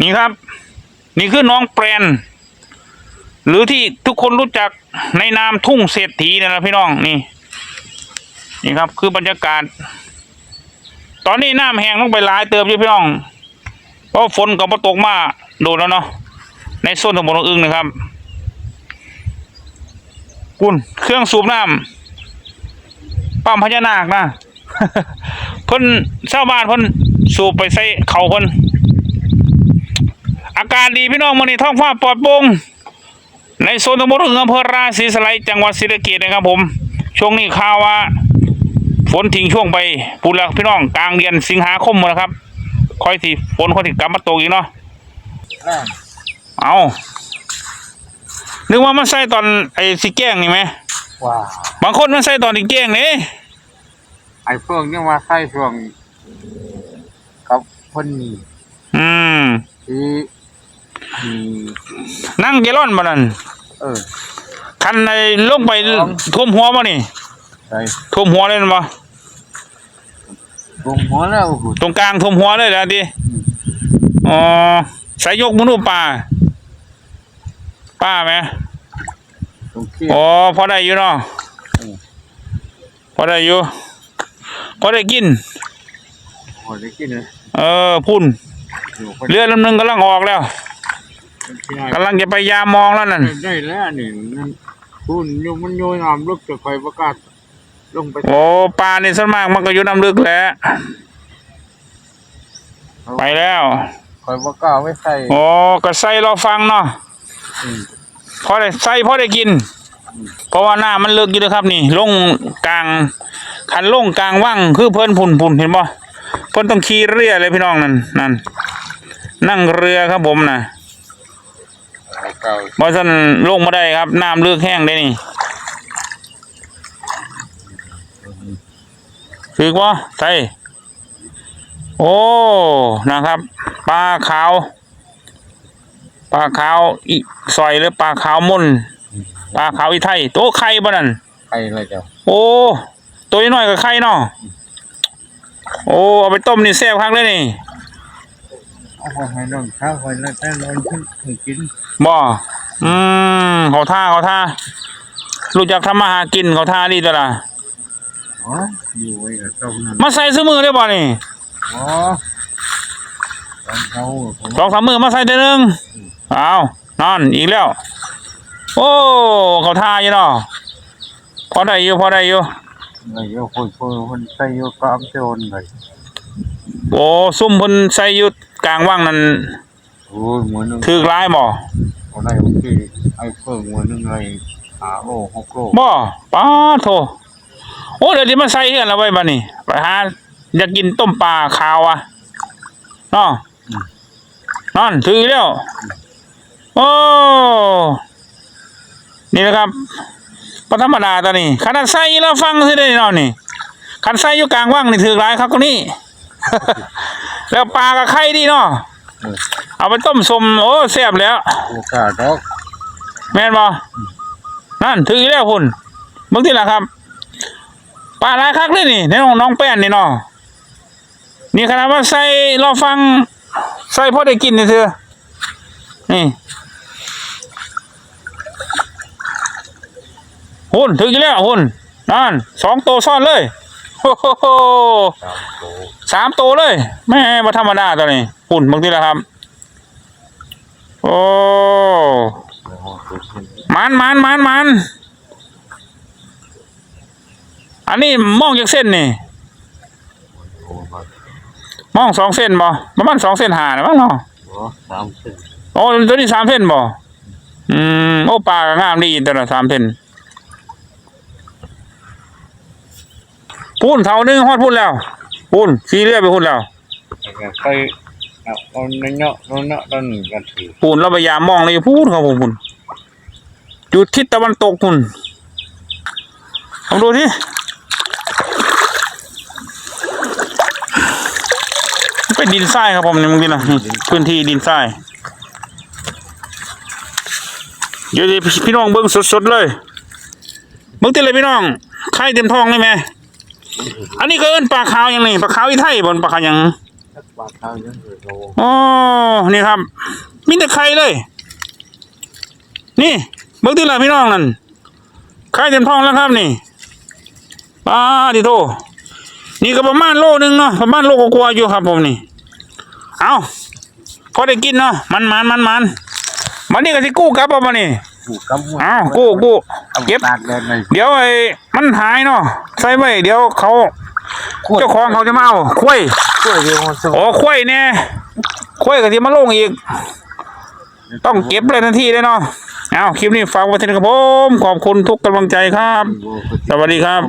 นี่ครับ นี่คือน้องแปรน หรือที่ทุกคนรู้จักในนามทุ่งเศรษฐีนี่แหละพี่น้องนี่ นี่ครับคือบรรยากาศ ตอนนี้น้ำแห้งลงไปหลายเติมอยู่พี่น้องเพราะฝนกับมาตกมาโดนแล้วเนาะในโซนตำบลหนองอึ้งนะครับคุณเครื่องสูบน้ำปั๊มพญานาคนะเพิ่นชาวบ้านเพิ่นสูบไปใส่เขาเพิ่น อากาศดีพี่น้องมื้อนี้ท้องฟ้าปลอดโปร่งในโซนตำบลหนองอึ้งอำเภอราศีสไลยจังหวัดศรีสะเกษนะครับผม ช่วงนี้ข่าวว่า ฝนทิ้งช่วงไปพูดแล้วพี่น้องกลางเดือนสิงหาคมหมดนะครับค่อยสิฝนค่อยสิกลับมาตกอีกเนาะแม่งเอานึกว่ามันใส่ตอนไอ้สิแกล้งนี่ไหมว้าบางคนมันใส่ตอนสิแกล้งนี่ไอ้พวกนี้มาใส่ช่วงกับคนนี้อืมที่มี นั่งเกลอนบ่นั่นเออ คันในลงไปครับท่วมหัวบ่นี่ใส่ท่วมหัวเลยบ่รวมหัวแล้วโอ้โหตรงกลางท่วมหัวเลยเหรอดิอ๋อใส่ยกมือดูป่าป้าไหมตรงที่อ๋อพอได้อยู่เนาะอืม พอได้อยู่พอได้กิน หัวได้กินเลยเออพุ่นอยู่คนเรือลำหนึงกำลังออกแล้วที่ไหน กำลังจะไปยามมองแล้วนั่นได้แล้วนี่นั่นคุณโยมมันโยนน้ำลึกจะคอยประกาศลงไปโอ้ปลาในส่วนมากมันก็อยู่น้ำลึกแหล้วไปแล้วคอยประกาศไว้ใส่โอ้ก็ใส่รอฟังเนาะอืมพอได้ใส่พอได้กิน เพราะว่าหน้ามันลึกอยู่นะครับ นี่ลงกลางคันลงกลางว่างคือเพิ่นพุ่นพุ่นเห็นบ่เพิ่นต้องขี่เรือเลยพี่น้องนั่นนั่นนั่งเรือครับผมนะ ประกาศบ่ซั่นลงมาได้ครับ น้ำลึกแห้งได้นี่คือว่าใส่โอ้ นะครับ ปลาขาว ปลาขาวอีซอยหรือปลาขาวมุ่น ปลาขาวอีไทย โตไข่บ่นั่นใครเลยเจ้าโอ้ ตัวน้อยกับไข่เนาะโอ้ เอาไปต้มนี่แซ่บคักเลยนี่ เอาไปให้น้องข้าวคอยแล้วแต่นอนขึ้นให้กินบ่อืมเขาท่าเขาท่ารู้จักทำมาหากินเขาท่าดีตัวละอ๋ออยู่ไว้กับเจ้านั่นมาใส่ซื้อมือได้บ่นี่อ๋อตอนเขาผมสองสามมือมาใส่เดือนนึงเอานอนอีกแล้ว โอ้เขาท่าอยู่เนาะพอได้อยู่พอได้อยู่ เลยโยคุยคุยคนใส่โยกามโจรเลย โอ้ซุ่มเพิ่นใส่อยู่กลางว่างนั่นโอ้ยมือหนึงถือกร้ายบ่เขาได้บางทีไอ้เพิ่งมือหนึงเลยหาโลหกโลบ่ป้าโทโอ้เดี๋ยวนี้มาใส่เฮือนแล้วไว้บัดนี้ไปหาอยากกินต้มปลาขาวอะเนาะนั่นถือแล้ว โอ้นี่นะครับปธรรมดาตัวนี้ขนาดใส่แล้วฟังสิได้เนาะนี่ขันใส่อยู่กลางว่างนี่ถือร้ายครับก็นี่ แล้วปลากับไข่ดีเนาะเอาไปต้มสมโอ้แซ่บแล้วโอกาสดอกแม่นบ่นั่นถือแล้วพุ่นเมื่อที่ละครับปลาหลายคักเลยนี่ในน้องน้องแป้นนี่เนาะนี่ขนาดว่าใส่รอฟังใส่พอได้กินนี่เถอะนี่หุ่นถึงอีกแล้วหุ่นนั่นสองตัวซ้อนเลยโอ้โห สามโตสามตัวเลย แม่มาธรรมดาตัวนี้หุ่นบางทีละครับ โอ้โอ้โหเป็นคนมันมันมันมันอันนี้มองจากเส้นนี่โอ้โหมองสองเส้นบ่ประมาณสองเส้นหานะมั้งเนาะโอ้สามสิบโอ้ตัวนี้สามเส้นบ่อืมโอ้ปลาก็งามดีแต่ละสามเส้นพูนเท่านึงฮอดพูนแล้ว พูนขี่เรือไปพูนแล้วแล้วก็ไปเอาเอาเนาะเนาะเนาะตอนหนึ่งกันถือพูนเราพยายามมองเลยพูนครับผมพูนอยู่ทิศตะวันตกพูนลองดูที่เป็นดินทรายครับผมเนี่ยมึงดินะนี่พื้นที่ดินทรายเดี๋ยวดิพี่น้องเบิ้งสดๆเลยเบิ้งติเลยพี่น้องไข่เต็มท้องเลยไหม อันนี้ก็เอิ้นปลาขาวอย่างนี้ปลาขาวอีไทยบนปลาขาวยังปสักบาทเท่ายังเโอ๋อนี่ครับมีแต่ไข่เลย นี่เบิ่งที่ละพี่น้องนั่นไข่เต็มท้องแล้วครับนี่ปลาดิโตนี่ก็ประมาณโลนึงเนาะประมาณโลกว่าๆอยู่ครับผมนี่ เอาพอได้กินเนาะมันมันมันมันมันนี่ก็สิกู้กลับเอามานี่ กกำมือเอากู้กู้เก็บ ตากแดดเลยเดี๋ยวไอ้มันหายเนาะใส่ไว้เดี๋ยวเขาเจ้าของเขาจะมาเอาคุ้ยช่วยเดียวมันสโอ้คุ้ยเนี่ยคุ้ยก็ที่มาลงอีก ต้องเก็บเลยทันทีเลยเนาะเอาคลิปนี้ฝากไว้ที่นี่ครับผมขอบคุณทุกกำลังใจครับ สวัสดีครับ